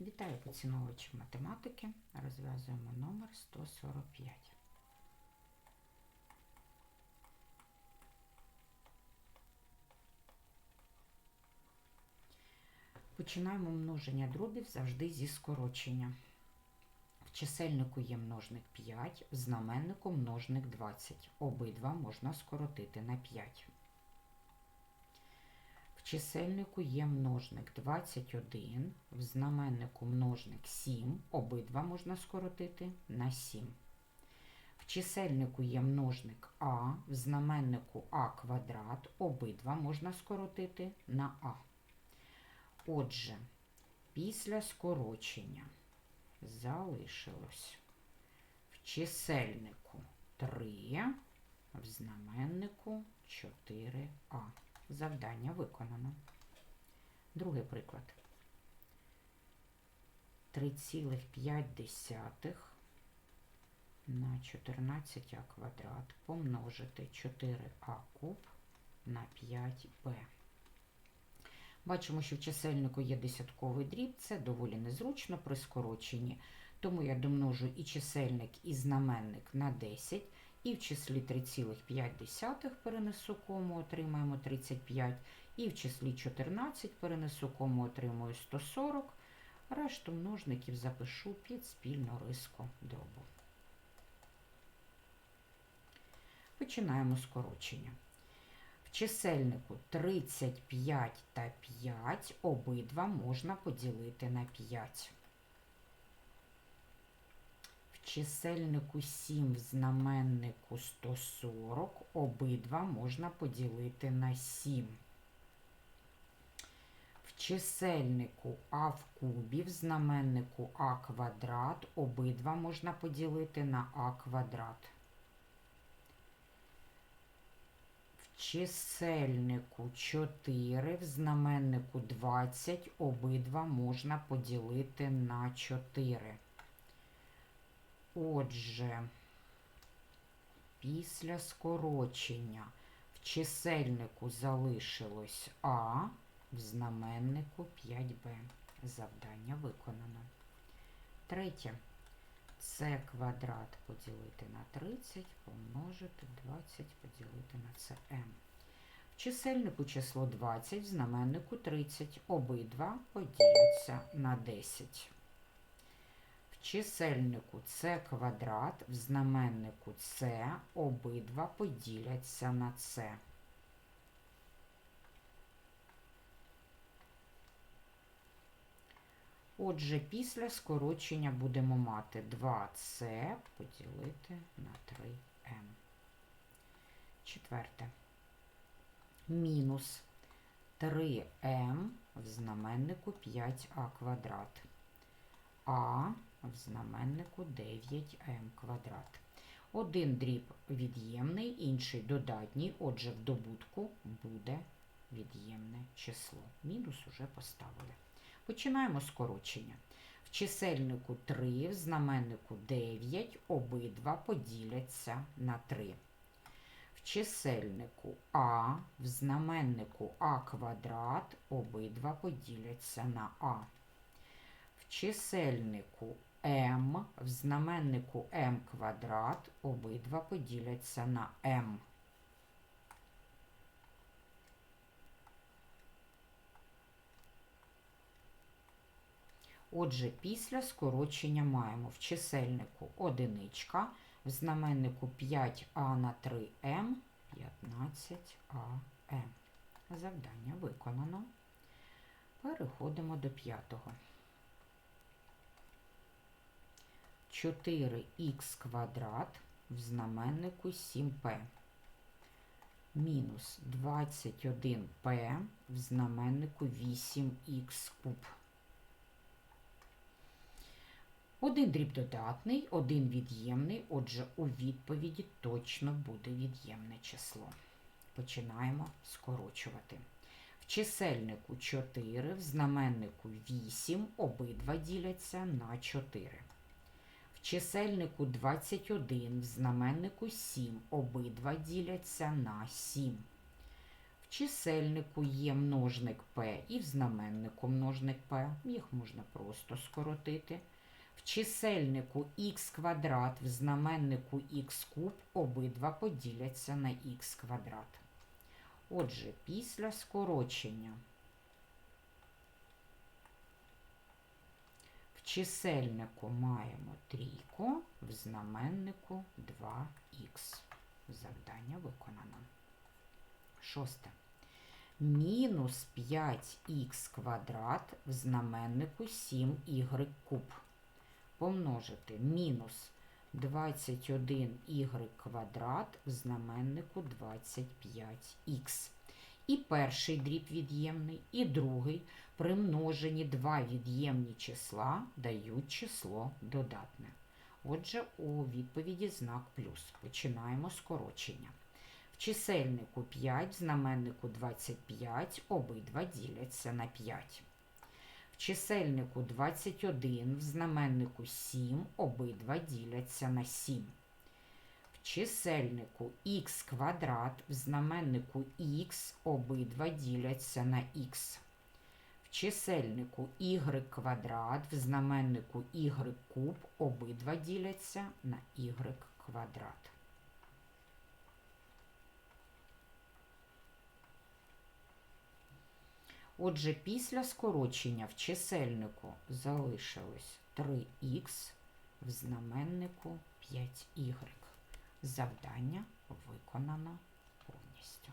Вітаю поціновувачів математики. Розв'язуємо номер 145. Починаємо множення дробів завжди зі скорочення. В чисельнику є множник 5, в знаменнику множник 20. Обидва можна скоротити на 5. Чисельнику є множник 21, в знаменнику множник 7, обидва можна скоротити на 7. В чисельнику є множник а, в знаменнику а квадрат, обидва можна скоротити на а. Отже, після скорочення залишилось в чисельнику 3, в знаменнику 4а. Завдання виконано. Другий приклад. 3,5 на 14а квадрат помножити 4а куб на 5b. Бачимо, що в чисельнику є десятковий дріб, це доволі незручно при скороченні, тому я домножу і чисельник, і знаменник на 10, і в числі 3,5 перенесу кому, отримаємо 35, і в числі 14 перенесу кому, отримую 140, решту множників запишу під спільну риску дробу. Починаємо скорочення. В чисельнику 35 та 5 обидва можна поділити на 5. Чисельнику 7 в знаменнику 140 обидва можна поділити на 7. В чисельнику а в кубі в знаменнику а квадрат обидва можна поділити на а квадрат. В чисельнику 4, в знаменнику 20 обидва можна поділити на 4. Отже, після скорочення в чисельнику залишилось А, в знаменнику 5b. Завдання виконано. Третє. С квадрат поділити на 30, помножити 20, поділити на cm. В чисельнику число 20, в знаменнику 30. Обидва поділяться на 10. Чисельнику С квадрат, в знаменнику С обидва поділяться на С. Отже, після скорочення будемо мати 2С поділити на 3М. Четверте. Мінус 3М в знаменнику 5А квадрат. А в знаменнику 9М квадрат. Один дріб від'ємний, інший додатній, отже, в добутку буде від'ємне число. Мінус уже поставили. Починаємо скорочення. В чисельнику 3, в знаменнику 9, обидва поділяться на 3. В чисельнику А, в знаменнику А квадрат, обидва поділяться на А. Чисельнику М, в знаменнику М квадрат, обидва поділяться на М. Отже, після скорочення маємо в чисельнику одиничка, в знаменнику 5а на 3m 15am. Завдання виконано. Переходимо до п'ятого. 4х квадрат в знаменнику 7p. Мінус 21p в знаменнику 8х куб. Один дріб додатний, один від'ємний, отже, у відповіді точно буде від'ємне число. Починаємо скорочувати. В чисельнику 4, в знаменнику 8, обидва діляться на 4. Чисельнику 21, в знаменнику 7, обидва діляться на 7. В чисельнику є множник p і в знаменнику множник p. Їх можна просто скоротити. В чисельнику х квадрат, в знаменнику х куб обидва поділяться на х квадрат. Отже, після скорочення чисельнику маємо трійку, в знаменнику 2х. Завдання виконано. Шосте. Мінус 5х квадрат в знаменнику 7y куб. Помножити мінус 21y квадрат в знаменнику 25х. І перший дріб від'ємний, і другий при множенні два від'ємні числа дають число додатне. Отже, у відповіді знак плюс. Починаємо скорочення. В чисельнику 5, в знаменнику 25, обидва діляться на 5. В чисельнику 21, в знаменнику 7, обидва діляться на 7. Чисельнику х квадрат, в знаменнику х, обидва діляться на х. В чисельнику y квадрат, в знаменнику y куб, обидва діляться на y квадрат. Отже, після скорочення в чисельнику залишилось 3х, в знаменнику 5y. Завдання виконано повністю.